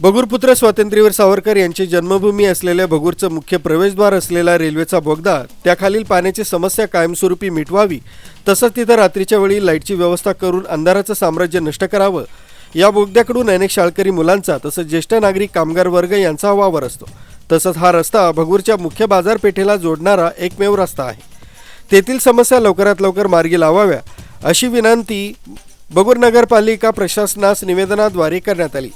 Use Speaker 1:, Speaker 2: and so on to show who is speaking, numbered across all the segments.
Speaker 1: भगूरपुत्र स्वातंत्र्यवीर सावरकर यांची जन्मभूमी असलेल्या भगूरचं मुख्य प्रवेशद्वार असलेला रेल्वेचा बोगदा त्याखालील पाण्याची समस्या कायमस्वरूपी मिटवावी तसंच तिथं रात्रीच्या वेळी लाईटची व्यवस्था करून अंधाराचं साम्राज्य नष्ट करावं. या बोगद्याकडून अनेक शाळकरी मुलांचा तसंच ज्येष्ठ नागरिक कामगार वर्ग यांचा वावर असतो. तसंच हा रस्ता भगूरच्या मुख्य बाजारपेठेला जोडणारा एकमेव रस्ता आहे. तेथील समस्या लवकरात लवकर मार्गी लावाव्या अशी विनंती बगूर नगरपालिका प्रशासनास निवेदनाद्वारे करण्यात आली.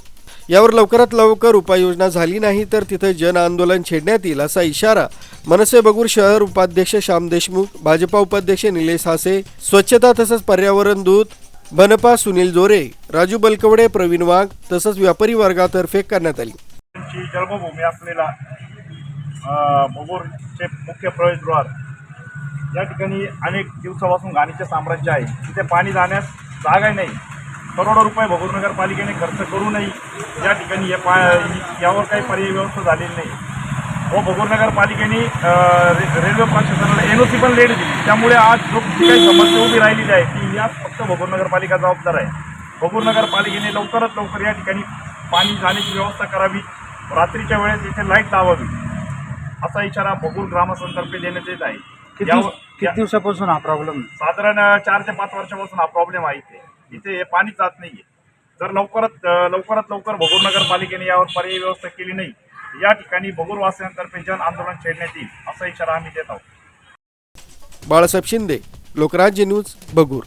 Speaker 1: यावर लवकरात लवकर उपाययोजना झाली नाही तर तिथं जन आंदोलन छेडण्यात येईल असा इशारा मनसे बगूर शहर उपाध्यक्ष श्याम देशमुख भाजपा उपाध्यक्ष निलेश हासे स्वच्छता तसंच पर्यावरण दूत बनपा सुनील जोरे राजू बलकवडे प्रवीण वाघ तसंच व्यापारी वर्गातर्फे करण्यात आली.
Speaker 2: जन्मभूमी असलेला बगूरचे मुख्य प्रवेशद्वार या ठिकाणी अनेक दिवसापासून घाणीचे साम्राज्य आहे. तिथे पाणी जाण्यास जागा नाही. करोडो रुपये भोगोर नगरपालिकेने खर्च करूनही या ठिकाणी हे पा यावर काही पर्यायी व्यवस्था झालेली नाही. व भोगोर नगरपालिकेने अ, रे रेल्वे प्रशासनाला एन ओ सी पण लेट दिली. त्यामुळे आज जो काही समस्या उभी राहिलेली आहे ती या फक्त भोगोर नगरपालिका जबाबदार आहे. भोगोर नगरपालिकेने लवकरात लवकर या ठिकाणी पाणी जाण्याची व्यवस्था करावी. रात्रीच्या वेळेस इथे लाइट लावावी. असा इशारा भोगूर ग्रामस्थांतर्फे देण्यात येत आहे.
Speaker 3: किती दिवसापासून हा प्रॉब्लेम
Speaker 2: साधारण चार ते पाच वर्षापासून हा प्रॉब्लेम आहे इथे. इथे हे पाणी जात नाहीये. जर लवकरात लवकरात लवकर भगूर नगरपालिकेने यावर पर्यायी व्यवस्था केली नाही या ठिकाणी भगूरवासियांतर्फे जन आंदोलन छेडण्यात येईल असा इशारा आम्ही देत आहोत.
Speaker 1: बाळासाहेब शिंदे लोकराज्य न्यूज बगूर